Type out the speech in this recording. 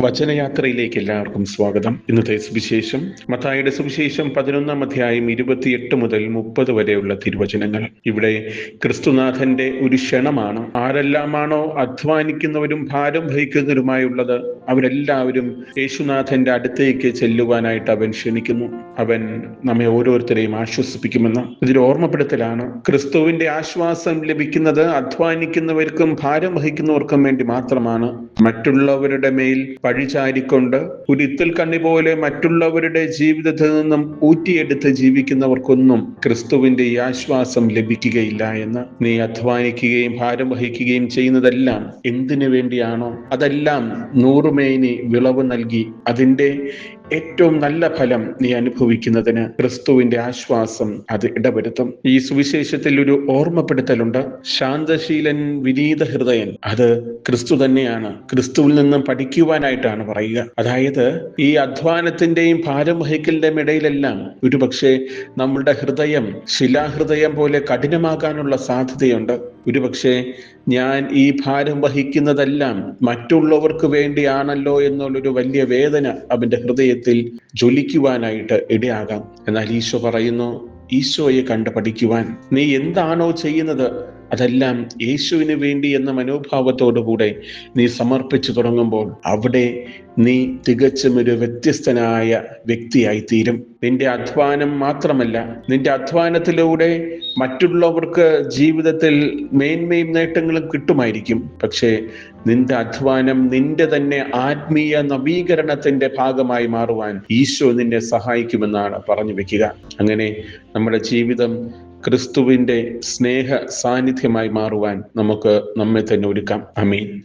വചനയാത്രയിലേക്ക് എല്ലാവർക്കും സ്വാഗതം. ഇന്നത്തെ സുവിശേഷം മത്തായുടെ സുവിശേഷം പതിനൊന്നാം അധ്യായം ഇരുപത്തിയെട്ട് മുതൽ മുപ്പത് വരെയുള്ള തിരുവചനങ്ങൾ. ഇവിടെ ക്രിസ്തുനാഥന്റെ ഒരു ക്ഷണമാണ്. ആരെല്ലാമാണോ അധ്വാനിക്കുന്നവരും ഭാരം വഹിക്കുന്നവരുമായുള്ളത്? അവരെല്ലാവരും യേശുനാഥന്റെ അടുത്തേക്ക് ചെല്ലുവാനായിട്ട് അവൻ ക്ഷണിക്കുന്നു. അവൻ നമ്മെ ഓരോരുത്തരെയും ആശ്വസിപ്പിക്കുമെന്ന് ഇതിൽ ഓർമ്മപ്പെടുത്തലാണ്. ക്രിസ്തുവിന്റെ ആശ്വാസം ലഭിക്കുന്നത് അധ്വാനിക്കുന്നവർക്കും ഭാരം വഹിക്കുന്നവർക്കും വേണ്ടി മാത്രമാണ്. മറ്റുള്ളവരുടെ മേൽ പഴിചാരിക്കൊണ്ട് ഒരു ഇത്തിൽ കണ്ണി പോലെ മറ്റുള്ളവരുടെ ജീവിതത്തിൽ നിന്നും ഊറ്റിയെടുത്ത് ജീവിക്കുന്നവർക്കൊന്നും ക്രിസ്തുവിന്റെ ഈ ആശ്വാസം ലഭിക്കുകയില്ല എന്ന് നീ അധ്വാനിക്കുകയും ഭാരം വഹിക്കുകയും ചെയ്യുന്നതെല്ലാം എന്തിനു വേണ്ടിയാണോ? അതെല്ലാം നൂറുമേനി വിളവ് നൽകി അതിന്റെ ഏറ്റവും നല്ല ഫലം നീ അനുഭവിക്കുന്നതിന് ക്രിസ്തുവിന്റെ ആശ്വാസം അത് ഇടപെടുത്തും ഈ സുവിശേഷത്തിൽ ഒരു ഓർമ്മപ്പെടുത്തലുണ്ട്. ശാന്തശീലൻ വിനീത ഹൃദയൻ അത് ക്രിസ്തു തന്നെയാണ്. ക്രിസ്തുവിൽ നിന്നും പഠിക്കുവാനായിട്ടാണ് പറയുക. അതായത് ഈ അധ്വാനത്തിന്റെയും ഭാരം വഹിക്കലിന്റെയും ഇടയിലെല്ലാം ഒരുപക്ഷെ നമ്മളുടെ ഹൃദയം ശിലാഹൃദയം പോലെ കഠിനമാകാനുള്ള സാധ്യതയുണ്ട്. ഒരുപക്ഷെ ഞാൻ ഈ ഭാരം വഹിക്കുന്നതെല്ലാം മറ്റുള്ളവർക്ക് വേണ്ടിയാണല്ലോ എന്നുള്ളൊരു വലിയ വേദന അവന്റെ ഹൃദയത്തിൽ ജ്വലിക്കുവാനായിട്ട് ഇടയാകാം. എന്നാൽ ഈശോ പറയുന്നു ഈശോയെ കണ്ട് പഠിക്കുവാൻ നീ എന്താണോ ചെയ്യുന്നത് അതെല്ലാം യേശുവിന് വേണ്ടി എന്ന മനോഭാവത്തോടുകൂടെ നീ സമർപ്പിച്ചു തുടങ്ങുമ്പോൾ അവിടെ നീ തികച്ചും ഒരു വ്യത്യസ്തനായ വ്യക്തിയായി തീരും നിന്റെ അധ്വാനം മാത്രമല്ല നിന്റെ അധ്വാനത്തിലൂടെ മറ്റുള്ളവർക്ക് ജീവിതത്തിൽ മേന്മയും നേട്ടങ്ങളും കിട്ടുമായിരിക്കും. പക്ഷേ നിന്റെ അധ്വാനം നിന്റെ തന്നെ ആത്മീയ നവീകരണത്തിന്റെ ഭാഗമായി മാറുവാൻ ഈശോ നിന്നെ സഹായിക്കുമെന്നാണ് പറഞ്ഞു വെക്കുക. അങ്ങനെ നമ്മുടെ ജീവിതം ക്രിസ്തുവിന്റെ സ്നേഹ സാന്നിധ്യമായി മാറുവാൻ നമുക്ക് നമ്മെ തന്നെ ഒരുക്കാം. അമീൻ